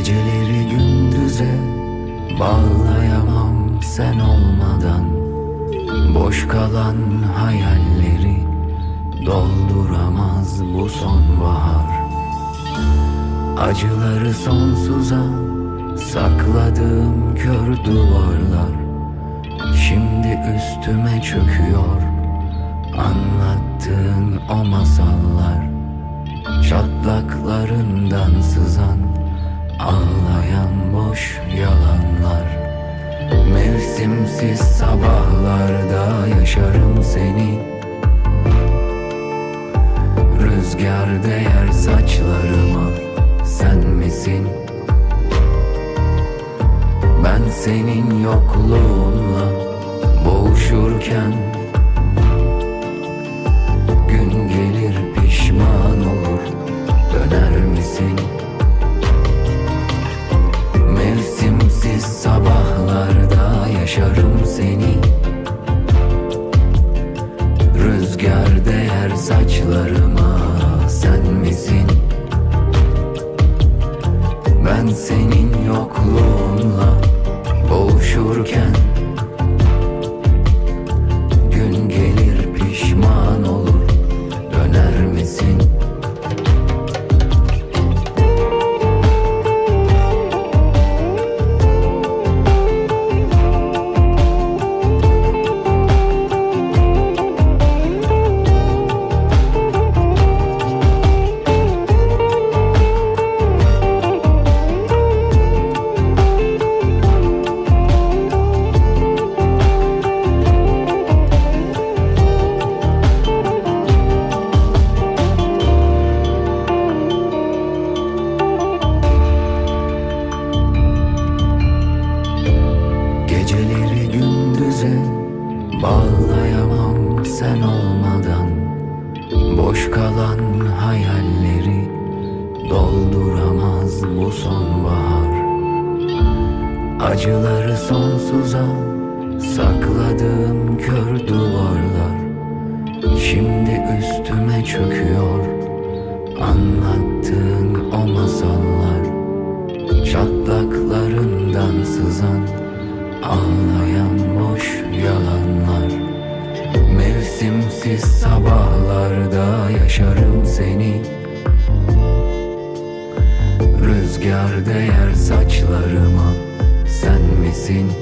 Geceleri gündüze bağlayamam sen olmadan. Boş kalan hayalleri dolduramaz bu sonbahar. Acıları sonsuza sakladığım kör duvarlar Şimdi üstüme çöküyor. Anlattığın o masallar Çatlaklarından sızan boş yalanlar Mevsimsiz sabahlarda yaşarım seni Rüzgar değer saçlarıma Sen misin? Ben senin yokluğunla boğuşurken seni Rüzgar değer saçlarıma Sen misin? Ben senin yokluğunla gündüze bağlayamam sen olmadan. Boş kalan hayalleri dolduramaz bu sonbahar. Acıları sonsuza sakladığım kör duvarlar Şimdi üstüme çöküyor. Anlattığın o masallar Çatlaklarından sabahlarda yaşarım seni Rüzgar değer saçlarıma Sen misin?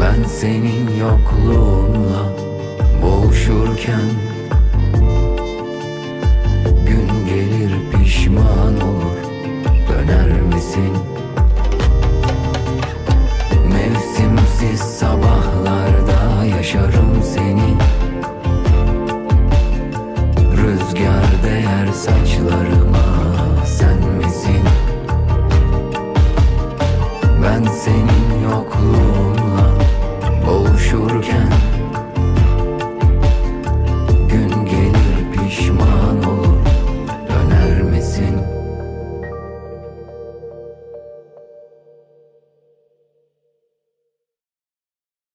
Ben senin yokluğunla boğuşurken Gün gelir pişman olur Döner misin? Mevsimsiz sabahlarda yaşarım